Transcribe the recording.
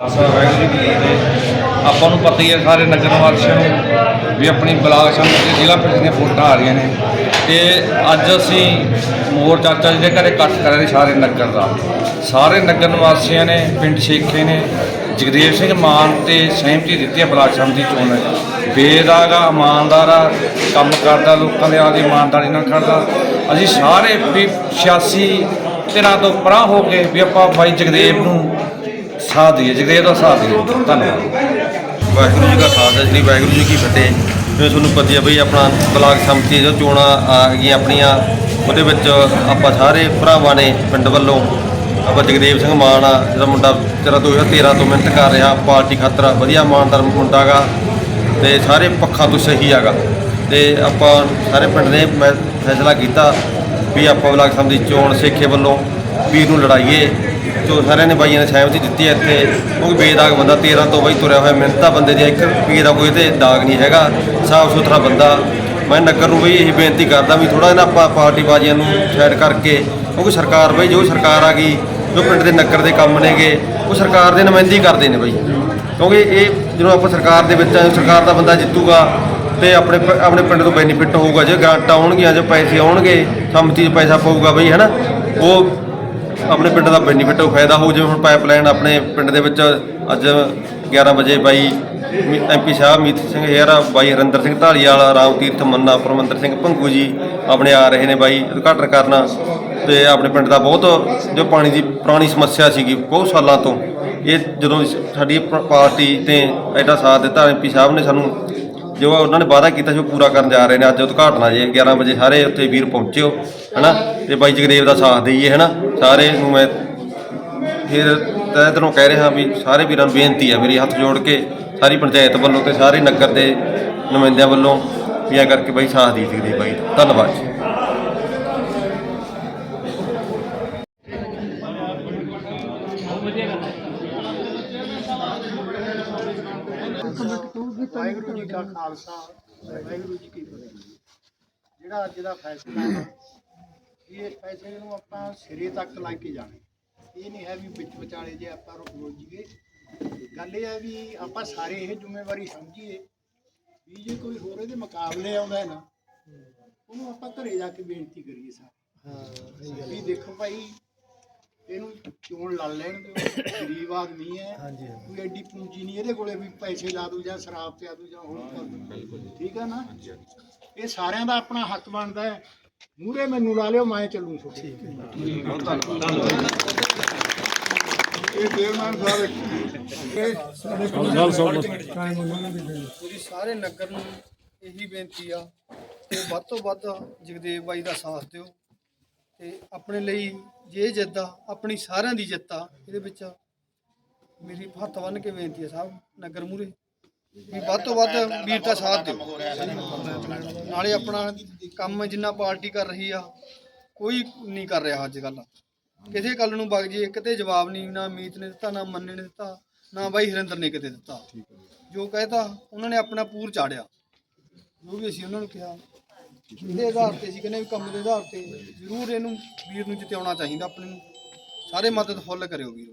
ਅਸਾ ਵਾਹਿਗੁਰੂ ਜੀ ਦੇ ਆਪਾਂ ਨੂੰ ਪਤਾ ਹੀ ਹੈ ਸਾਰੇ ਨਗਰ ਵਾਸੀਆਂ ਨੂੰ ਵੀ ਆਪਣੀ ਬਲਾਕ ਸੰਮਤੀ ਦੇ ਜ਼ਿਲ੍ਹਾ ਪ੍ਰੀਸ਼ਦ ਦੀਆਂ ਵੋਟਾਂ ਆ ਰਹੀਆਂ ਨੇ। ਤੇ ਅੱਜ ਅਸੀਂ ਮੋਰ ਚਾਚਾ ਜੀ ਦੇ ਘਰੇ ਇਕੱਠ ਕਰ ਰਹੇ ਸਾਰੇ ਨਗਰ ਦਾ। ਸਾਰੇ ਨਗਰ ਨਿਵਾਸੀਆਂ ਨੇ, ਪਿੰਡ ਸ਼ੇਖੇ ਨੇ, ਜਗਦੇਵ ਸਿੰਘ ਮਾਨ ਤੇ ਸਹਿਮਤੀ ਦਿੱਤੀ ਹੈ ਬਲਾਕ ਸੰਮਤੀ ਚੋਣ। ਬੇਦਾਗਾ, ਇਮਾਨਦਾਰ ਆ ਕੰਮ ਕਰਦਾ, ਲੋਕਾਂ ਦੇ ਆਦੀ ਇਮਾਨਦਾਰੀ ਨਾਲ ਕਰਦਾ ਅਸੀਂ ਸਾਰੇ ਵੀ 86 ਦਿਨਾਂ ਤੋਂ ਪਰਾਂ ਹੋ ਕੇ ਵੀ ਆਪਾਂ ਬਾਈ ਜਗਦੇਵ ਨੂੰ ਸਾਥ ਦਈਏ ਜਗਦੇਵ ਦਾ ਸਾਥ ਦਈਏ। ਧੰਨਵਾਦ। ਵਾਹਿਗੁਰੂ ਜੀ ਕਾ ਖਾਲਸਾ, ਸ੍ਰੀ ਵਾਹਿਗੁਰੂ ਜੀ ਕੀ ਫਤਿਹ। ਜਿਵੇਂ ਤੁਹਾਨੂੰ ਪਤਾ ਹੀ ਹੈ ਬਈ, ਆਪਣਾ ਬਲਾਕ ਸੰਮਤੀ ਜੋ ਚੋਣਾਂ ਆ ਗਈਆਂ ਆਪਣੀਆਂ, ਉਹਦੇ ਵਿੱਚ ਆਪਾਂ ਸਾਰੇ ਭਰਾਵਾਂ ਨੇ ਪਿੰਡ ਵੱਲੋਂ, ਆਪਾਂ ਜਗਦੇਵ ਸਿੰਘ ਮਾਨ ਆ, ਜਿਹੜਾ ਮੁੰਡਾ ਤੇਰਾ 2013 ਤੋਂ ਮਿਹਨਤ ਕਰ ਰਿਹਾ, ਪਾਰਟੀ ਖਾਤਰ ਵਧੀਆ ਇਮਾਨਦਾਰ ਮੁੰਡਾ ਗਾ, ਤੇ ਸਾਰੇ ਪੱਖਾਂ ਤੋਂ ਸਹੀ ਹੈਗਾ। ਤੇ ਆਪਾਂ ਸਾਰੇ ਪਿੰਡ ਨੇ ਫੈਸਲਾ ਕੀਤਾ ਵੀ ਆਪਾਂ ਬਲਾਕ ਸੰਮਤੀ ਚੋਣ ਸੇਖੇ ਵੱਲੋਂ ਵੀਰ ਨੂੰ ਲੜਾਈਏ। ਜੋ ਸਾਰਿਆਂ ਨੇ ਬਾਈਆਂ ਨੇ ਸਹਿਮਤੀ ਦਿੱਤੀ ਹੈ ਇੱਥੇ, ਕਿਉਂਕਿ ਬੇਦਾਗ ਬੰਦਾ 13 ਤੋਂ ਬਾਈ ਤੁਰਿਆ ਹੋਇਆ ਮਿਹਨਤਾਂ ਬੰਦੇ ਦੀ, ਇੱਕ ਰੁਪਈਏ ਦਾ ਕੋਈ ਤੇ ਦਾਗ ਨਹੀਂ ਹੈਗਾ, ਸਾਫ਼ ਸੁਥਰਾ ਬੰਦਾ। ਮੈਂ ਨਗਰ ਨੂੰ ਬਈ ਇਹ ਬੇਨਤੀ ਕਰਦਾ ਵੀ ਥੋੜਾ ਜਿਹਾ ਆਪਾਂ ਪਾਰਟੀ ਬਾਜ਼ੀਆਂ ਨੂੰ ਸਾਈਡ ਕਰਕੇ, ਕਿਉਂਕਿ ਸਰਕਾਰ ਬਈ ਜੋ ਸਰਕਾਰ ਆ ਗਈ, ਜੋ ਪਿੰਡ ਦੇ ਨਗਰ ਦੇ ਕੰਮ ਨੇਗੇ, ਉਹ ਸਰਕਾਰ ਦੇ ਨੁਮਾਇੰਦਗੀ ਕਰਦੇ ਨੇ ਬਈ। ਕਿਉਂਕਿ ਇਹ ਜਦੋਂ ਆਪਾਂ ਸਰਕਾਰ ਦੇ ਵਿੱਚ ਸਰਕਾਰ ਦਾ ਬੰਦਾ ਜਿੱਤੂਗਾ ਤੇ ਆਪਣੇ ਆਪਣੇ ਪਿੰਡ ਤੋਂ ਬੈਨੀਫਿਟ ਹੋਊਗਾ, ਜੇ ਗ੍ਰਾਂਟਾਂ ਆਉਣਗੀਆਂ, ਜੇ ਪੈਸੇ ਆਉਣਗੇ ਸੰਮਤੀ 'ਚ ਪੈਸਾ ਪਊਗਾ ਬਈ, ਹੈਨਾ? ਉਹ ਆਪਣੇ ਪਿੰਡ ਦਾ ਬੈਨੀਫਿਟ ਉਹ ਫਾਇਦਾ ਹੋ ਜਿਵੇਂ ਹੁਣ ਪਾਈਪਲਾਈਨ ਆਪਣੇ ਪਿੰਡ ਦੇ ਵਿੱਚ ਅੱਜ 11 ਵਜੇ ਬਾਈ ਐਮਪੀ ਸਾਹਿਬ ਮੀਤ ਸਿੰਘ ਹੇਰਾ ਬਾਈ ਹਰਿੰਦਰ ਸਿੰਘ ਢਾਲੀਵਾਲ, ਰਾਮ ਤੀਰਥ, ਮੰਨਾ ਪਰਮੰਦਰ ਸਿੰਘ ਭੰਗੂ ਜੀ ਆਪਣੇ ਆ ਰਹੇ ਨੇ ਬਾਈ ਉਦਘਾਟਨ ਕਰਨਾ। ਤੇ ਆਪਣੇ ਪਿੰਡ ਦਾ ਬਹੁਤ ਜੋ ਪਾਣੀ ਦੀ ਪੁਰਾਣੀ ਸਮੱਸਿਆ ਸੀਗੀ ਬਹੁਤ ਸਾਲਾਂ ਤੋਂ, ਇਹ ਜਦੋਂ ਸਾਡੀ ਪ- ਪਾਰਟੀ ਤੇ ਐਡਾ ਸਾਥ ਦਿੱਤਾ ਐਮਪੀ ਸਾਹਿਬ ਨੇ ਸਾਨੂੰ ਜੋ ਉਹਨਾਂ ਨੇ ਵਾਅਦਾ ਕੀਤਾ ਸੀ ਉਹ ਪੂਰਾ ਕਰਨ ਜਾ ਰਹੇ ਨੇ। ਅੱਜ ਉਦਘਾਟਨ ਆ ਜੇ 11 ਵਜੇ ਸਾਰੇ ਉੱਥੇ ਵੀਰ ਪਹੁੰਚਿਓ, ਹਨਾ? ਤੇ ਬਾਈ ਜਗਦੇਵ ਦਾ ਸਾਥ ਦੇਈਏ, ਹਨਾ? ਸਾਰੇ ਨੂੰ ਮੈਂ ਫਿਰ ਤਹਿ ਦਿਲੋਂ ਕਹਿ ਰਿਹਾ ਵੀ ਸਾਰੇ ਵੀਰਾਂ ਨੂੰ ਬੇਨਤੀ ਹੈ ਮੇਰੀ ਹੱਥ ਜੋੜ ਕੇ ਸਾਰੀ ਪੰਚਾਇਤ ਵੱਲੋਂ ਤੇ ਸਾਰੇ ਨਗਰ ਦੇ ਨੁਮਾਇੰਦਿਆਂ ਵੱਲੋਂ ਵੀ ਐਂ ਕਰਕੇ ਬਾਈ ਸਾਥ ਦੀ ਜਗਦੇਵ ਬਾਈ ਧੰਨਵਾਦ ਜੀ। ਵਾਹਿਗੁਰੂ ਜੀ ਕਾ ਖਾਲਸਾ ਵਾਹਿਗੁਰੂ ਜੀ ਕੀ ਫਤਿਹ। ਜਿਹੜਾ ਅੱਜ ਦਾ ਫੈਸਲਾ ਹੈ ਇਹ ਫੈਸਲੇ ਨੂੰ ਆਪਾਂ ਸਿਰੇ ਤੱਕ ਲੈ ਕੇ ਜਾਣਾ। ਇਹ ਨਹੀਂ ਹੈ ਵੀ ਵਿੱਚ ਵਿਚਾਲੇ ਜੇ ਆਪਾਂ ਰੁਕ ਜੀਏ ਗੱਲ ਇਹ ਹੈ ਵੀ ਆਪਾਂ ਸਾਰੇ ਇਹ ਜ਼ਿੰਮੇਵਾਰੀ ਸਮਝੀਏ ਵੀ ਜੇ ਕੋਈ ਹੋਰ ਇਹਦੇ ਮੁਕਾਬਲੇ ਆਉਂਦਾ ਹੈ ਨਾ ਉਹਨੂੰ ਆਪਾਂ ਘਰੇ ਜਾ ਕੇ ਬੇਨਤੀ ਕਰੀਏ ਸਾਰੇ। ਵੀ ਦੇਖੋ ਭਾਈ ਇਹਨੂੰ ਚੋਣ ਲੜ ਲੈਣ ਦਿਓ? ਗਰੀਬ ਆਦਮੀ ਹੈ। ਕੋਈ ਐਡੀ ਪੂੰਜੀ ਨਹੀਂ ਇਹਦੇ ਕੋਲੇ ਵੀ ਪੈਸੇ ਲਾ ਦੂ ਜਾਂ ਸ਼ਰਾਬ ਪਿਆ ਦੂ ਜਾਂ ਹੋਰ ਕਰ ਦੂ ਠੀਕ ਹੈ ਨਾ? ਇਹ ਸਾਰਿਆਂ ਦਾ ਆਪਣਾ ਹੱਕ ਬਣਦਾ ਹੈ। ਮੂਰੇ ਮੈਨੂੰ ਲਾ ਲਿਓ ਮੈਂ ਚੱਲੂ ਛੋਟੀ ਠੀਕ ਹੈ। ਇਹ ਦੇਵਨਾਨ ਪੂਰੀ ਸਾਰੇ ਨਗਰ ਨੂੰ ਇਹੀ ਬੇਨਤੀ ਆ ਕਿ ਵੱਧ ਤੋਂ ਵੱਧ ਜਗਦੇਵ ਬਾਈ ਦਾ ਸਾਥ ਦਿਓ। ਤੇ ਆਪਣੇ ਲਈ ਜੇ ਜਿੱਤ ਆ ਆਪਣੀ ਸਾਰਿਆਂ ਦੀ ਜਿੱਤ ਆ ਇਹਦੇ ਵਿੱਚ ਮੇਰੀ ਹੱਥ ਬੰਨ ਕੇ ਬੇਨਤੀ ਆ ਸਾਹਿਬ ਨਗਰ ਮੂਰੇ ਵੀ ਵੱਧ ਤੋਂ ਵੱਧ ਵੀਰ ਦਾ ਸਾਥ ਦਿਓ। ਨਾਲੇ ਆਪਣਾ ਕੰਮ ਜਿੰਨਾ ਪਾਰਟੀ ਕਰ ਰਹੀ ਆ ਕੋਈ ਨਹੀਂ ਕਰ ਰਿਹਾ ਅੱਜ ਕੱਲ ਕਿਸੇ ਗੱਲ ਨੂੰ ਵਗ ਜੇ ਕਿਤੇ ਜਵਾਬ ਨਹੀਂ ਨਾ ਮੀਤ ਨੇ ਦਿੱਤਾ ਨਾ ਮੰਨੇ ਨੇ ਦਿੱਤਾ ਨਾ ਬਾਈ ਹਰਿੰਦਰ ਨੇ ਕਿਤੇ ਦਿੱਤਾ। ਜੋ ਕਹਿਤਾ ਉਹਨਾਂ ਨੇ ਆਪਣਾ ਪੂਰ ਚਾੜਿਆ। ਜੋ ਵੀ ਅਸੀਂ ਉਹਨਾਂ ਨੂੰ ਕਿਹਾ ਇਹਦੇ ਆਧਾਰ ਤੇ ਅਸੀਂ ਕਹਿੰਦੇ ਵੀ ਕੰਮ ਦੇ ਆਧਾਰ ਤੇ ਜ਼ਰੂਰ ਇਹਨੂੰ ਵੀਰ ਨੂੰ ਜਿਤਾਉਣਾ ਚਾਹੀਦਾ, ਆਪਣੇ ਨੂੰ ਸਾਰੇ ਮਦਦ ਫੁੱਲ ਕਰਿਓ ਵੀਰ।